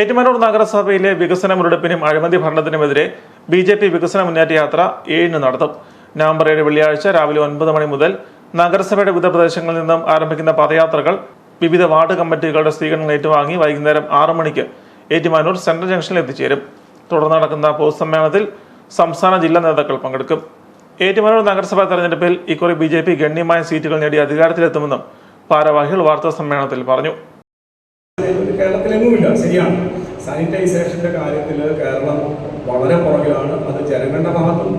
ഏറ്റുമാനൂർ നഗരസഭയിലെ വികസന മുരടിപ്പിനും അഴിമതി ഭരണത്തിനുമെതിരെ ബി ജെ പി വികസന മുന്നേറ്റ യാത്ര ഏഴിന് നടത്തും. നവംബർ ഏഴ് വെള്ളിയാഴ്ച രാവിലെ ഒൻപത് മണി മുതൽ നഗരസഭയുടെ വിവിധ പ്രദേശങ്ങളിൽ നിന്നും ആരംഭിക്കുന്ന പദയാത്രകൾ വിവിധ വാർഡ് കമ്മിറ്റികളുടെ സ്വീകരണം ഏറ്റുവാങ്ങി വൈകുന്നേരം ആറു മണിക്ക് ഏറ്റുമാനൂർ സെൻട്രൽ ജംഗ്ഷനിൽ എത്തിച്ചേരും. തുടർന്ന് നടക്കുന്ന പൊതുസമ്മേളനത്തിൽ സംസ്ഥാന ജില്ലാ നേതാക്കൾ പങ്കെടുക്കും. ഏറ്റുമാനൂർ നഗരസഭാ തെരഞ്ഞെടുപ്പിൽ ഇക്കുറി ബി ജെ പി ഗണ്യമായ സീറ്റുകൾ നേടി അധികാരത്തിലെത്തുമെന്നും ഭാരവാഹികൾ വാർത്താ സമ്മേളനത്തിൽ പറഞ്ഞു. കേരളത്തിലെങ്ങുമില്ല. ശരിയാണ്. സാനിറ്റൈസേഷന്റെ കാര്യത്തിൽ കേരളം വളരെ പുറകിലാണ്. അത് ജനങ്ങളുടെ ഭാഗത്തും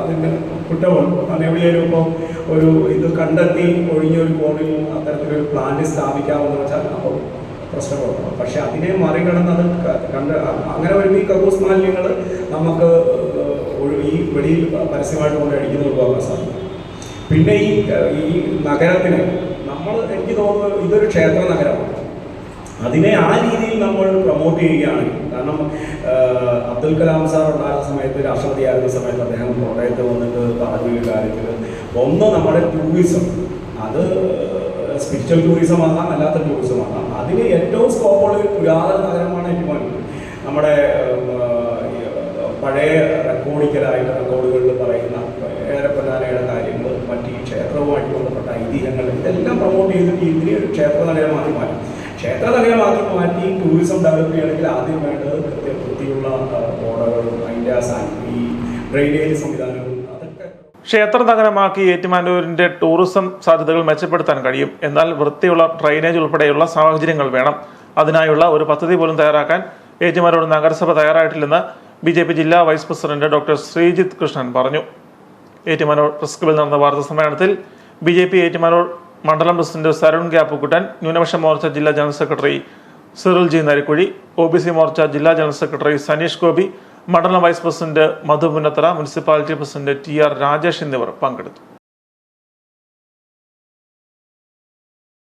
അതിന്റെ കുറ്റമാണ് കാരണം എവിടെയായാലും ഇപ്പോൾ ഒരു ഇത് കണ്ടെത്തി ഒഴിഞ്ഞൊരു കോണിൽ അത്തരത്തിലൊരു പ്ലാന്റ് സ്ഥാപിക്കാമെന്ന് വെച്ചാൽ അപ്പോൾ പ്രശ്നമാണ് പക്ഷെ അതിനെ മറികടന്ന് അത് കണ്ട് അങ്ങനെ ഒരു ഈ കക്കൂസ് മാലിന്യങ്ങൾ നമുക്ക് ഈ വെളിയിൽ പരസ്യമായിട്ട് കൊണ്ട് അടിക്കുന്നത് ഒഴിവാക്കാൻ സാധിക്കും. പിന്നെ ഈ ഈ നഗരത്തിന് നമ്മൾ എനിക്ക് തോന്നുന്നു ഇതൊരു ക്ഷേത്ര നഗരമാണ്. അതിനെ ആ രീതിയിൽ നമ്മൾ പ്രൊമോട്ട് ചെയ്യുകയാണ്. കാരണം അബ്ദുൽ കലാം സാർ ഉണ്ടായിരുന്ന സമയത്ത് രാഷ്ട്രപതിയായിരുന്ന സമയത്ത് അദ്ദേഹം കോട്ടയത്ത് വന്നിട്ട് പറഞ്ഞ കാര്യത്തിൽ ഒന്ന് നമ്മുടെ ടൂറിസം അത് സ്പിരിച്വൽ ടൂറിസം ആകാം അല്ലാത്ത ടൂറിസം ആകാം. അതിന് ഏറ്റവും സ്കോപ്പുള്ള ഒരു പുരാതന നഗരമാണ് ഏറ്റുമാനൂർ നമ്മുടെ പഴയ റെക്കോർഡിക്കലായിട്ട് റെക്കോർഡുകളിൽ പറയുന്ന ഏറെപ്പനാനയുടെ കാര്യങ്ങൾ മറ്റ് ക്ഷേത്രവുമായിട്ട് ബന്ധപ്പെട്ട ഐതിഹ്യങ്ങൾ ഇതെല്ലാം പ്രൊമോട്ട് ചെയ്തിട്ട് ഇതിനെ ഒരു ക്ഷേത്ര നഗരമാക്കി മാറ്റും. ക്ഷേത്ര നഗരം മാത്രം മാറ്റി ടൂറിസം ഡെവലപ്പ് ചെയ്യണമെങ്കിൽ ആദ്യം വേണ്ടത് കൃത്യ വൃത്തിയുള്ള ഓടകളും അതിന്റെ ഈ ഡ്രെയിനേജ് സംവിധാനവും ക്ഷേത്ര നഗരമാക്കി ഏറ്റുമാനൂരിന്റെ ടൂറിസം സാധ്യതകൾ മെച്ചപ്പെടുത്താൻ കഴിയും. എന്നാൽ വൃത്തിയുള്ള ഡ്രൈനേജ് ഉൾപ്പെടെയുള്ള സാഹചര്യങ്ങൾ വേണം. അതിനായുള്ള ഒരു പദ്ധതി പോലും തയ്യാറാക്കാൻ ഏറ്റുമാനൂർ നഗരസഭ തയ്യാറായിട്ടില്ലെന്ന് ബി ജെ പി ജില്ലാ vice president doctor Sreejith Krishnan പറഞ്ഞു. ഏറ്റുമാനൂർ പ്രസ് ക്ലബിൽ നടന്ന വാർത്താ സമ്മേളനത്തിൽ ബി ജെ പി ഏറ്റുമാനൂർ മണ്ഡലം പ്രസിഡന്റ് സരുൺ ഗ്യാപ്പുക്കുട്ടൻ ന്യൂനപക്ഷ മോർച്ച ജില്ലാ general secretary Cyril G Narikuzhi O B C Morcha ജില്ലാ ജനറൽ സെക്രട്ടറി സനീഷ് ഗോപി മണ്ഡലം vice president Madhu Punnathara municipality president T R Rajesh എന്നിവർ പങ്കെടുത്തു.